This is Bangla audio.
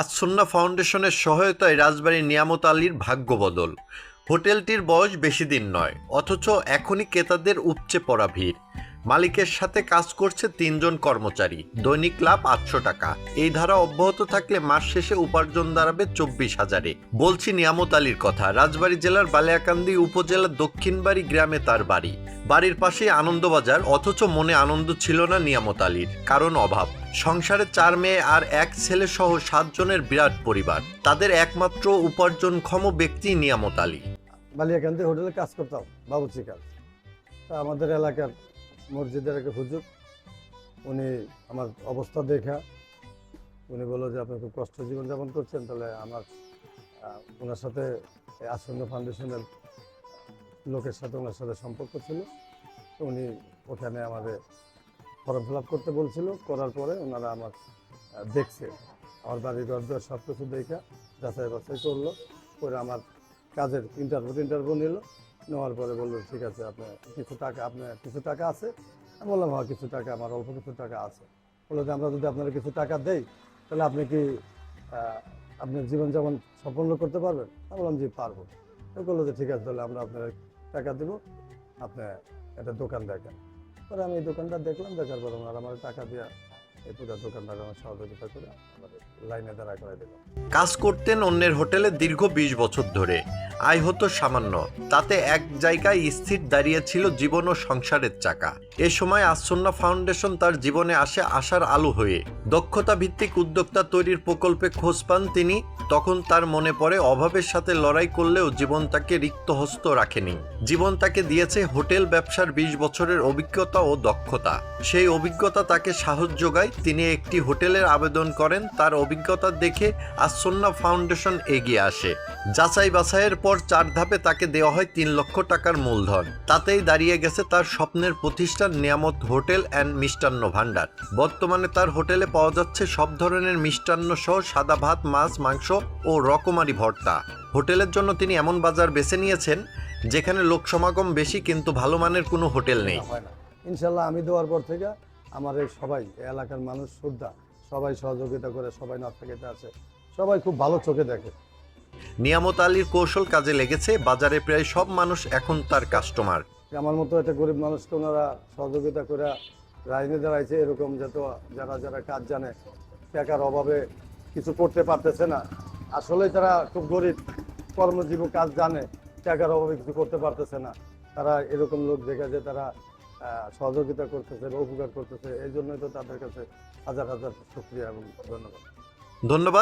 আসন্না ফাউন্ডেশনের সহায়তায় রাজবাড়ীর নিয়ামত আলীর ভাগ্য বদল। হোটেলটির বয়স বেশি দিন নয়, অথচ এখনই ক্রেতাদের উপচে পড়া ভিড়। মালিকের সাথে কাজ করছে তিনজন কর্মচারী। দৈনিক লাভ আটশো টাকা। এই ধারা অব্যাহত থাকলে মাস শেষে উপার্জন দাঁড়াবে চব্বিশ হাজারে। বলছি নিয়ামত আলীর কথা। রাজবাড়ী জেলার বালিয়াকান্দি উপজেলার দক্ষিণবাড়ি গ্রামে তার বাড়ি। বাড়ির পাশেই আনন্দবাজার, অথচ মনে আনন্দ ছিল না নিয়ামত আলীর। কারণ অভাব। সংসারে চার মেয়ে আর এক ছেলে সহ সাতজনের বিরাট পরিবার। তাদের একমাত্র উপার্জনক্ষম ব্যক্তি নিয়ামত আলী। বালিয়াকান্দি হোটেলে কাজ করতাম বাবুচি কাজ। আমাদের এলাকার মসজিদের একটা হুজুর, উনি আমার অবস্থা দেখা, উনি বলল যে, আপনি খুব কষ্ট জীবনযাপন করছেন, তাহলে আমার ওনার সাথে আসন্ন ফাউন্ডেশনের লোকের সাথে ওনার সাথে সম্পর্ক ছিল। উনি ওখানে আমাদের ফর্ম ফিল করতে বলছিল, করার পরে ওনারা আমার দেখছে। আমার বাড়ির ঘর দর সব কিছু দেখা যাচাই বাছাই করল, করে আমার কাজের ইন্টারভিউ ইন্টারভিউ নিল। নেওয়ার পরে বলল, ঠিক আছে, আপনার কিছু টাকা, আপনার কিছু টাকা আছে? আমি বললাম হ্যাঁ কিছু টাকা, আমার অল্প কিছু টাকা আছে। বলল যে, আমরা যদি আপনারা কিছু টাকা দেই, তাহলে আপনি কি আপনার জীবনযাপন সম্পন্ন করতে পারবেন? আমি বললাম, জি, পারব। বলল যে, ঠিক আছে, তাহলে আমরা আপনার টাকা দেবো, আপনি একটা দোকান দেখেন। পরে আমি এই দোকানটা দেখলাম, দেখার পর আমার টাকা দিয়ে কাজ করতেন অন্যের হোটেলে দীর্ঘ বিশ বছর ধরে। আয় হতো সামান্য, তাতে এক জায়গায় স্থির দাঁড়িয়েছিল জীবন ও সংসারের চাকা। এ সময় ফাউন্ডেশন তার জীবনে আসে আশার আলো হয়ে। দক্ষতা ভিত্তিক উদ্যোক্তা তৈরির প্রকল্পে খোঁজ পান তিনি, তখন তার মনে পড়ে অভাবের সাথে লড়াই করলেও জীবন তাকে রিক্ত হস্ত রাখেনি। জীবন তাকে দিয়েছে হোটেল ব্যবসার বিশ বছরের অভিজ্ঞতা ও দক্ষতা। সেই অভিজ্ঞতা তাকে সাহস যোগায় তিনি একটি হোটেলের আবেদন করেন, তার অভিজ্ঞতা দেখে আসন্না ফাউন্ডেশন এগিয়ে আসে। যাচাই বাছাইয়ের পর চার ধাপে তাকে দেওয়া হয় তিন লক্ষ টাকার মূলধন। তাতেই দাঁড়িয়ে গেছে তার স্বপ্নের প্রতিষ্ঠান নিয়ামত হোটেল অ্যান্ড মিষ্টান্ন ভাণ্ডার। বর্তমানে তার হোটেলে পাওয়া যাচ্ছে সব ধরনের মিষ্টান্ন সহ সাদা ভাত, মাছ, মাংস ও রকমারি ভর্তা। হোটেলের জন্য তিনি এমন বাজার বেছে নিয়েছেন, যেখানে লোক সমাগম বেশি কিন্তু ভালো মানের কোনো হোটেল নেই। ইনশাল্লাহ আমি দেওয়ার পর থেকে আমার এই সবাই এই এলাকার মানুষ শ্রদ্ধা সবাই সহযোগিতা করে সবাই না থাকেতে আছে। সবাই খুব ভালো চোখে দেখে। নিয়ামত আলীর কৌশল কাজে লেগেছে বাজারে প্রায় সব মানুষ এখন তার কাস্টমার আমার মতো একটা গরিব মানুষকে ওনারা সহযোগিতা করে লাইনে দাঁড়াইছে এরকম যত যারা যারা কাজ জানে টাকার অভাবে কিছু করতে পারতেছে না। আসলে তারা খুব গরিব কর্মজীবী কাজ জানে টাকার অভাবে কিছু করতে পারতেছে না। তারা এরকম লোক দেখা যায় তারা সহযোগিতা করতেছে বা উপকার করতেছে, এই জন্যই তো তাদের কাছে হাজার হাজার শুক্রিয়া এবং ধন্যবাদ। ধন্যবাদ।